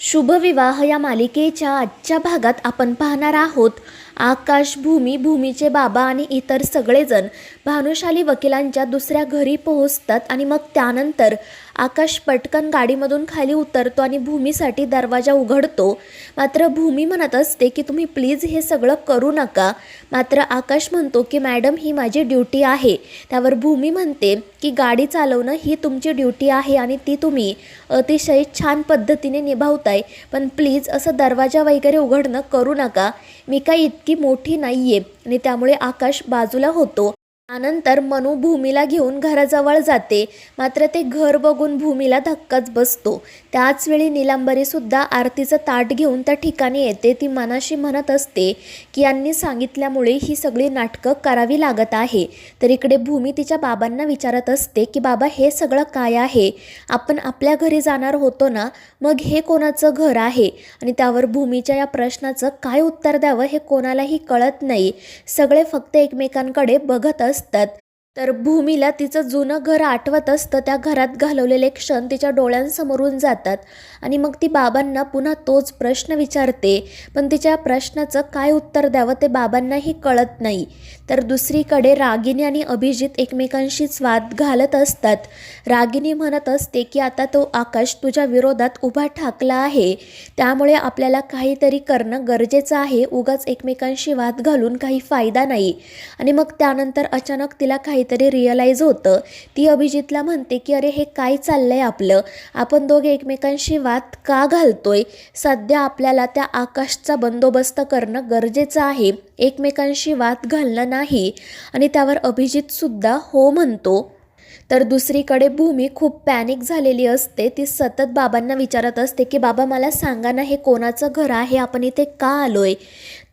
शुभविवाह या मालिकेच्या आजच्या भागात आपण पाहणार आहोत. आकाश भूमी भूमीचे बाबा आणि इतर सगळेजण भानुशाली वकिलांच्या दुसऱ्या घरी पोहोचतात आणि मग त्यानंतर आकाश पटकन गाडीमधून खाली उतरतो आणि भूमीसाठी दरवाजा उघडतो. मात्र भूमी म्हणत असते की तुम्ही प्लीज हे सगळं करू नका. मात्र आकाश म्हणतो की मॅडम ही माझी ड्युटी आहे. त्यावर भूमी म्हणते की गाडी चालवणं ही तुमची ड्युटी आहे आणि ती तुम्ही अतिशय छान पद्धतीने निभावताय पण प्लीज असं दरवाजा वगैरे उघडणं करू नका. मी काही इतकी मोठी नाही आहे आणि त्यामुळे आकाश बाजूला होतो. त्यानंतर मनू भूमीला घेऊन घराजवळ जाते. मात्र ते घर बघून भूमीला धक्काच बसतो. त्याचवेळी निलांबरी सुद्धा आरतीचं ताट घेऊन त्या ठिकाणी येते. ती मनाशी म्हणत असते की यांनी सांगितल्यामुळे ही सगळी नाटकं करावी लागत आहे. तर इकडे भूमी तिच्या बाबांना विचारत असते की बाबा हे सगळं काय आहे? आपण आपल्या घरी जाणार होतो ना? मग हे कोणाचं घर आहे? आणि त्यावर भूमीच्या या प्रश्नाचं काय उत्तर द्यावं हे कोणालाही कळत नाही. सगळे फक्त एकमेकांकडे बघत असतात that तर भूमीला तिचं जुनं घर आठवत असतं त्या घरात घालवलेले क्षण तिच्या डोळ्यांसमोरून जातात. आणि मग ती बाबांना पुन्हा तोच प्रश्न विचारते. पण तिच्या प्रश्नाचं काय उत्तर द्यावं ते बाबांनाही कळत नाही. तर दुसरीकडे रागिनी आणि अभिजित एकमेकांशीच वाद घालत असतात. रागिनी म्हणत असते की आता तो आकाश तुझ्या विरोधात उभा ठाकला आहे. त्यामुळे आपल्याला काहीतरी करणं गरजेचं आहे. उगाच एकमेकांशी वाद घालून काही फायदा नाही. आणि मग त्यानंतर अचानक तिला काही काहीतरी रिअलाईज होतं. ती अभिजितला म्हणते की अरे हे काय चाललंय आपलं? आपण दोघे एकमेकांशी वाद का घालतोय? सध्या आपल्याला त्या आकाशचा बंदोबस्त करणं गरजेचं आहे. एकमेकांशी वाद घालणं नाही. आणि त्यावर अभिजितसुद्धा हो म्हणतो. तर दुसरीकडे भूमी खूप पॅनिक झालेली असते. ती सतत बाबांना विचारत असते की बाबा मला सांगा ना हे कोणाचं घर आहे? आपण इथे का आलोय?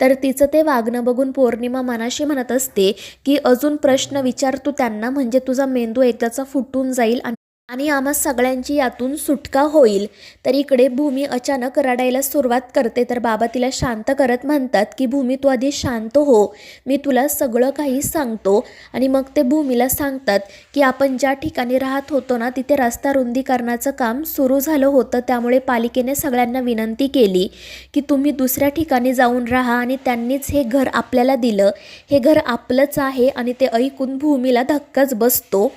तर तिचं ते वागणं बघून पौर्णिमा मनाशी म्हणत असते की अजून प्रश्न विचार तू त्यांना. म्हणजे तुझा मेंदू एकदाचा फुटून जाईल आणि आणि आम्हा सगळ्यांची यातून सुटका होईल. तर इकडे भूमी अचानक रडायला सुरुवात करते. तर बाबा तिला शांत करत म्हणतात की भूमी तू आधी शांत हो. मी तुला सगळं काही सांगतो. आणि मग ते भूमीला सांगतात की आपण ज्या ठिकाणी राहत होतो ना तिथे रस्ता रुंदीकरणाचं काम सुरू झालं होतं. त्यामुळे पालिकेने सगळ्यांना विनंती केली की तुम्ही दुसऱ्या ठिकाणी जाऊन राहा आणि त्यांनीच हे घर आपल्याला दिलं. हे घर आपलंच आहे आणि ते ऐकून भूमीला धक्काच बसतो.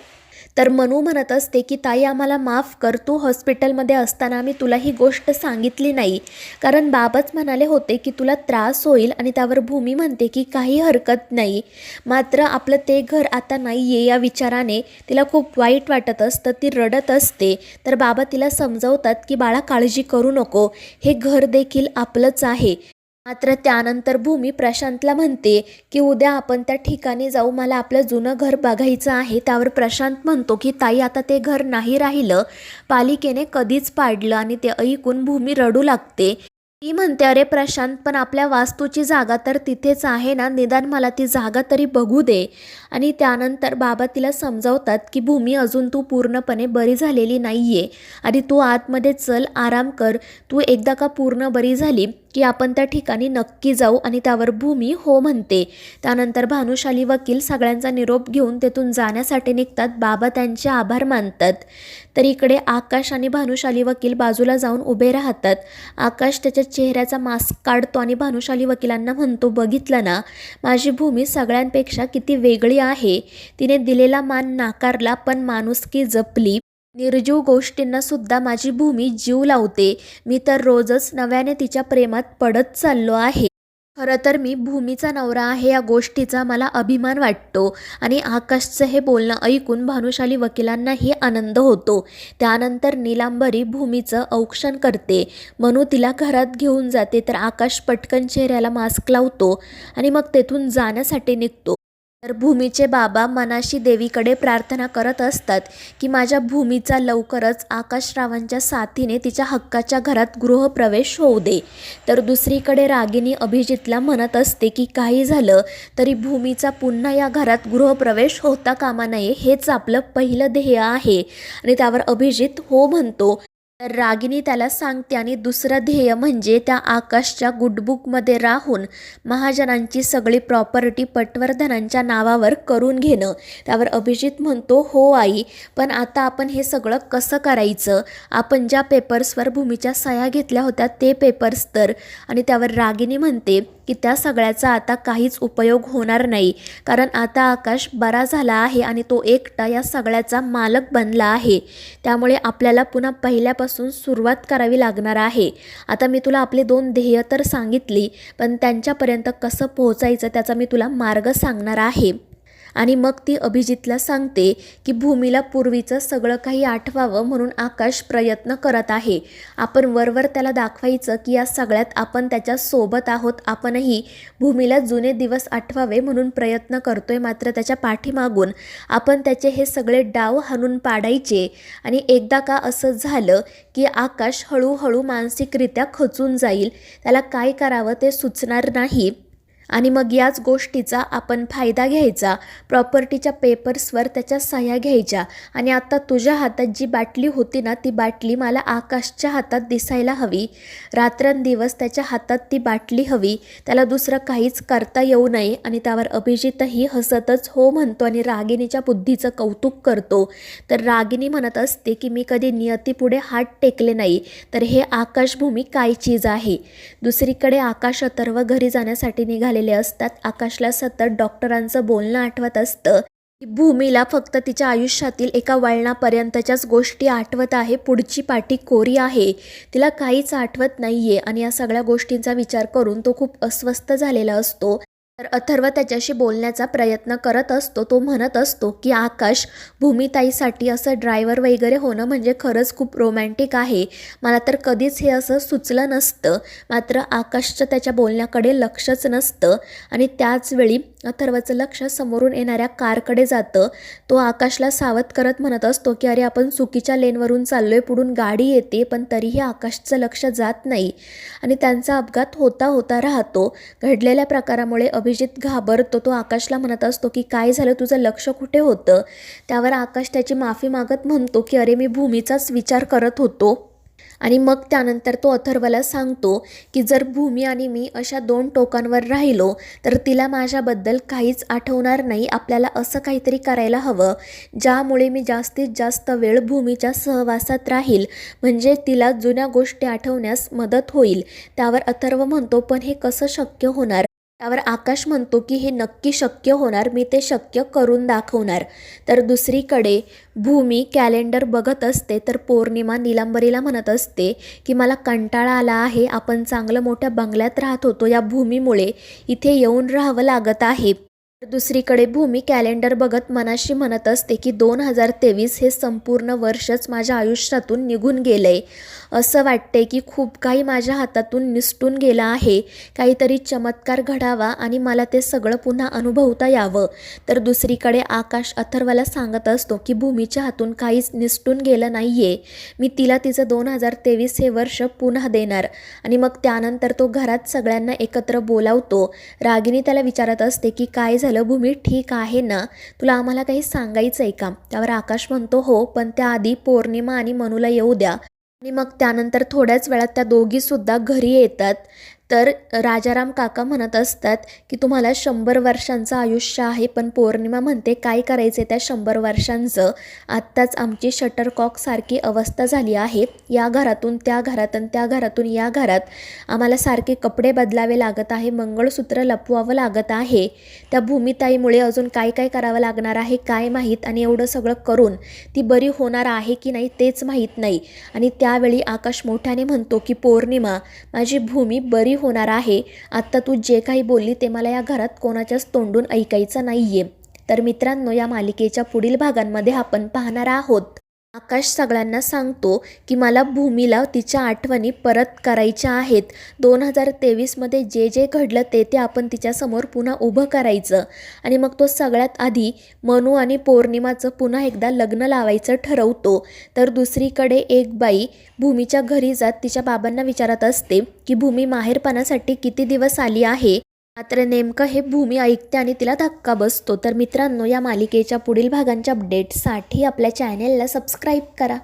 तर मनू म्हणत असते की ताई आम्हाला माफ कर. तू हॉस्पिटलमध्ये असताना आम्ही तुला ही गोष्ट सांगितली नाही. कारण बाबाच म्हणाले होते की तुला त्रास होईल आणि त्यावर भूमी म्हणते की काही हरकत नाही. मात्र आपलं ते घर आता नाही आहे या विचाराने. तिला खूप वाईट वाटत असतं. ती रडत असते. तर बाबा तिला समजवतात की बाळा काळजी करू नको. हे घर देखील आपलंच आहे. मात्र त्यानंतर भूमी प्रशांतला म्हणते की उद्या आपण त्या ठिकाणी जाऊ. मला आपलं जुनं घर बघायचं आहे. त्यावर प्रशांत म्हणतो की ताई आता ते घर नाही राहिलं. पालिकेने कधीच पाडलं आणि ते ऐकून भूमी रडू लागते. ती म्हणते अरे प्रशांत पण आपल्या वास्तूची जागा तर तिथेच आहे ना. निदान मला ती जागा तरी बघू दे. आणि त्यानंतर बाबा तिला समजावतात की भूमी अजून तू पूर्णपणे बरी झालेली नाही आहे आणि तू आतमध्ये चल आराम कर. तू एकदा का पूर्ण बरी झाली की आपण त्या ठिकाणी नक्की जाऊ आणि त्यावर भूमी हो म्हणते. त्यानंतर भानुशाली वकील सगळ्यांचा निरोप घेऊन तेथून जाण्यासाठी निघतात. बाबा त्यांचे आभार मानतात. तर इकडे आकाश आणि भानुशाली वकील बाजूला जाऊन उभे राहतात. आकाश त्याच्या चेहऱ्याचा मास्क काढतो आणि भानुशाली वकिलांना म्हणतो बघितलं ना माझी भूमी सगळ्यांपेक्षा किती वेगळी आहे. तिने दिलेला मान नाकारला पण माणुसकी जपली निर्जीव गोष्टींना सुद्धा माझी भूमी जीव लावते. मी तर रोजच नव्याने तिच्या प्रेमात पडत चाललो आहे. खरं तर मी भूमीचा नवरा आहे या गोष्टीचा मला अभिमान वाटतो. आणि आकाशचं हे बोलणं ऐकून भानुशाली वकिलांनाही आनंद होतो. त्यानंतर निलांबरी भूमीचं औक्षण करते. मनू तिला घरात घेऊन जाते तर आकाश पटकन चेहऱ्याला मास्क लावतो आणि मग तेथून जाण्यासाठी निघतो. तर भूमीचे बाबा मनाशी देवीकडे प्रार्थना करत असतात की माझ्या भूमीचा लवकरच आकाशरावांच्या साथीने तिच्या हक्काच्या घरात गृहप्रवेश होऊ दे. तर दुसरीकडे रागिनी अभिजितला म्हणत असते की काही झालं तरी भूमीचा पुन्हा या घरात गृहप्रवेश होता कामा नये हेच आपलं पहिलं ध्येय आहे. आणि त्यावर अभिजित हो म्हणतो तर रागिनी त्याला सांगते आणि दुसरं ध्येय म्हणजे त्या आकाशच्या गुडबुकमध्ये राहून महाजनांची सगळी प्रॉपर्टी पटवर्धनांच्या नावावर करून घेणं. त्यावर अभिजित म्हणतो हो आई पण आता आपण हे सगळं कसं करायचं? आपण ज्या पेपर्सवर भूमीच्या सह्या घेतल्या होत्या ते पेपर्स तर. आणि त्यावर रागिनी म्हणते की त्या सगळ्याचा आता काहीच उपयोग होणार नाही. कारण आता आकाश बरा झाला आहे आणि तो एकटा या सगळ्याचा मालक बनला आहे. त्यामुळे आपल्याला पुन्हा पहिल्यापासून सुरुवात करावी लागणार आहे. आता मी तुला आपले दोन ध्येय तर सांगितली पण त्यांच्यापर्यंत कसं पोहोचायचं त्याचा मी तुला मार्ग सांगणार आहे. आणि मग ती अभिजितला सांगते की भूमीला पूर्वीचं सगळं काही आठवावं म्हणून आकाश प्रयत्न करत आहे. आपण वरवर त्याला दाखवायचं की या सगळ्यात आपण त्याच्या सोबत आहोत. आपणही भूमीला जुने दिवस आठवावे म्हणून प्रयत्न करतोय मात्र त्याच्या पाठीमागून आपण त्याचे हे सगळे डाव हाणून पाडायचे. आणि एकदा का असं झालं की आकाश हळूहळू मानसिकरित्या खचून जाईल. त्याला काय करावं ते सुचणार नाही. आणि मग याच गोष्टीचा आपण फायदा घ्यायचा. प्रॉपर्टीच्या पेपर्सवर त्याच्या सह्या घ्यायच्या. आणि आता तुझ्या हातात जी बाटली होती ना ती बाटली मला आकाशच्या हातात दिसायला हवी. रात्रंदिवस त्याच्या हातात ती बाटली हवी. त्याला दुसरं काहीच करता येऊ नये आणि त्यावर अभिजितही हसतच हो म्हणतो आणि रागिणीच्या बुद्धीचं कौतुक करतो. तर रागिणी म्हणत असते की मी कधी नियतीपुढे हात टेकले नाही. तर हे आकाशभूमी काय चीज आहे? दुसरीकडे आकाश अथर्व घरी जाण्यासाठी निघाले निघालेले असतात. आकाशला सतत डॉक्टरांचं बोलणं आठवत असतं. की भूमीला फक्त तिच्या आयुष्यातील एका वळणापर्यंतच्याच गोष्टी आठवत आहे. पुढची पाठी कोरी आहे. तिला काहीच आठवत नाही आहे आणि या सगळ्या गोष्टींचा विचार करून तो खूप अस्वस्थ झालेला असतो. तर अथर्व त्याच्याशी बोलण्याचा प्रयत्न करत असतो. तो म्हणत असतो की आकाश भूमिताईसाठी असं ड्रायव्हर वगैरे होणं म्हणजे खरंच खूप रोमॅन्टिक आहे. मला तर कधीच हे असं सुचलं नसतं. मात्र आकाशचं त्याच्या बोलण्याकडे लक्षच नसतं. आणि त्याचवेळी अथर्वचं लक्ष समोरून येणाऱ्या कारकडे जातं. तो आकाशला सावध करत म्हणत असतो की अरे आपण चुकीच्या लेनवरून चाललोय पुढून गाडी येते पण तरीही आकाशचं लक्ष जात नाही. आणि त्यांचा अपघात होता होता राहतो. घडलेल्या प्रकारामुळे अभिजित घाबरतो तो आकाशला म्हणत असतो की काय झालं? तुझं लक्ष कुठे होतं? त्यावर आकाश त्याची माफी मागत म्हणतो की अरे मी भूमीचाच विचार करत होतो. आणि मग त्यानंतर तो अथर्वला सांगतो की जर भूमी आणि मी अशा दोन टोकांवर राहिलो तर तिला माझ्याबद्दल काहीच आठवणार नाही. आपल्याला असं काहीतरी करायला हवं ज्यामुळे मी जास्तीत जास्त वेळ भूमीच्या सहवासात राहील. म्हणजे तिला जुन्या गोष्टी आठवण्यास मदत होईल. त्यावर अथर्व म्हणतो पण हे कसं शक्य होणार? त्यावर आकाश म्हणतो की हे नक्की शक्य होणार मी ते शक्य करून दाखवणार. तर दुसरीकडे भूमी कॅलेंडर बघत असते तर पौर्णिमा निलांबरीला म्हणत असते की मला कंटाळा आला आहे आपण चांगलं मोठ्या बंगल्यात राहत होतो या भूमीमुळे. इथे येऊन राहावं लागत आहे. तर दुसरीकडे भूमी कॅलेंडर बघत मनाशी म्हणत असते की दोन हजार तेवीस हे संपूर्ण वर्षच माझ्या आयुष्यातून निघून गेलं. असं वाटते की खूप काही माझ्या हातातून निसटून गेलं आहे. काहीतरी चमत्कार घडावा आणि मला ते सगळं पुन्हा अनुभवता यावं. तर दुसरीकडे आकाश अथर्वाला सांगत असतो की भूमीच्या हातून काहीच निसटून गेलं नाही आहे मी तिला तिचं दोन हजार तेवीस हे वर्ष पुन्हा देणार. आणि मग त्यानंतर तो घरात सगळ्यांना एकत्र बोलावतो. रागिनी त्याला विचारत असते की काय झालं भूमी ठीक आहे ना? तुला आम्हाला काही सांगायचं आहे का? त्यावर आकाश म्हणतो हो पण त्याआधी पौर्णिमा आणि मनूला येऊ द्या. आणि मग त्यानंतर थोड्याच वेळात त्या दोघीसुद्धा घरी येतात. तर राजाराम काका म्हणत असतात की तुम्हाला शंभर वर्षांचं आयुष्य आहे पण पौर्णिमा म्हणते काय करायचे त्या शंभर वर्षांचं? आत्ताच आमची शटरकॉकसारखी अवस्था झाली आहे. या घरातून त्या घरात आणि त्या घरातून या घरात आम्हाला सारखे कपडे बदलावे लागत आहे मंगळसूत्र लपवावं लागत आहे. त्या भूमिताईमुळे अजून काय काय करावं लागणार आहे काय माहीत आणि एवढं सगळं करून ती बरी होणार आहे की नाही तेच माहीत नाही. आणि त्यावेळी आकाश मोठ्याने म्हणतो की पौर्णिमा माझी भूमी बरी होणार आहे. आत्ता तू जे काही बोलली ते मला या घरात कोणाच्याच तोंडून ऐकायचं नाही आहे तर मित्रांनो या मालिकेच्या पुढील भागांमध्ये आपण पाहणार आहोत. आकाश सगळ्यांना सांगतो की मला भूमीला तिच्या आठवणी परत करायच्या आहेत. दोन हजार तेवीसमध्ये जे जे घडलं ते ते आपण तिच्यासमोर पुन्हा उभं करायचं. आणि मग तो सगळ्यात आधी मनू आणि पौर्णिमाचं पुन्हा एकदा लग्न लावायचं ठरवतो. तर दुसरीकडे एक बाई भूमीच्या घरी जात तिच्या बाबांना विचारत असते की भूमी माहेरपणासाठी किती दिवस आली आहे? मात्र नेमकं हे भूमी ऐकते आणि तिला धक्का बसतो. तर मित्रांनो या मालिकेच्या पुढील भागांच्या अपडेटसाठी आपल्या चॅनेलला सबस्क्राईब करा.